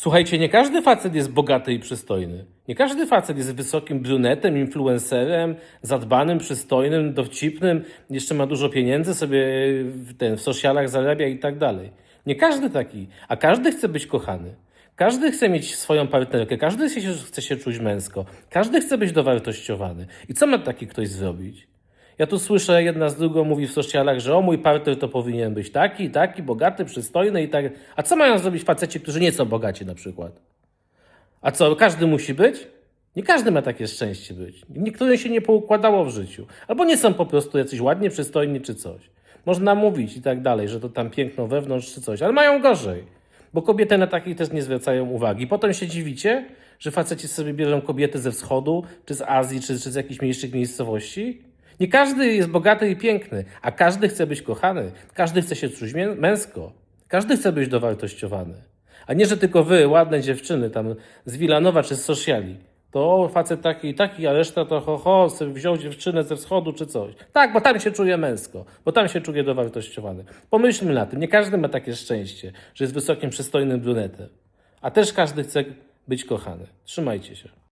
Słuchajcie, nie każdy facet jest bogaty i przystojny. Nie każdy facet jest wysokim brunetem, influencerem, zadbanym, przystojnym, dowcipnym, jeszcze ma dużo pieniędzy, sobie w, ten, w socialach zarabia i tak dalej. Nie każdy taki, a każdy chce być kochany. Każdy chce mieć swoją partnerkę, każdy się, chce się czuć męsko, każdy chce być dowartościowany. I co ma taki ktoś zrobić? Ja tu słyszę, jedna z drugą mówi w socialach, że o mój partner to powinien być taki, taki, bogaty, przystojny i tak. A co mają zrobić faceci, którzy nie są bogaci na przykład? A co, każdy musi być? Nie każdy ma takie szczęście być. Niektórym się nie poukładało w życiu. Albo nie są po prostu jacyś ładnie przystojni czy coś. Można mówić i tak dalej, że to tam piękno wewnątrz czy coś, ale mają gorzej. Bo kobiety na takich też nie zwracają uwagi. Potem się dziwicie, że faceci sobie bierzą kobiety ze wschodu, czy z Azji, czy, czy z jakichś mniejszych miejscowości. Nie każdy jest bogaty i piękny, a każdy chce być kochany. Każdy chce się czuć męsko. Każdy chce być dowartościowany. A nie, że tylko wy, ładne dziewczyny tam z Wilanowa czy z Sociali. To facet taki i taki, a reszta to ho, ho, wziął dziewczynę ze wschodu czy coś. Tak, bo tam się czuje męsko, bo tam się czuje dowartościowany. Pomyślmy na tym, nie każdy ma takie szczęście, że jest wysokim, przystojnym brunetem. A też każdy chce być kochany. Trzymajcie się.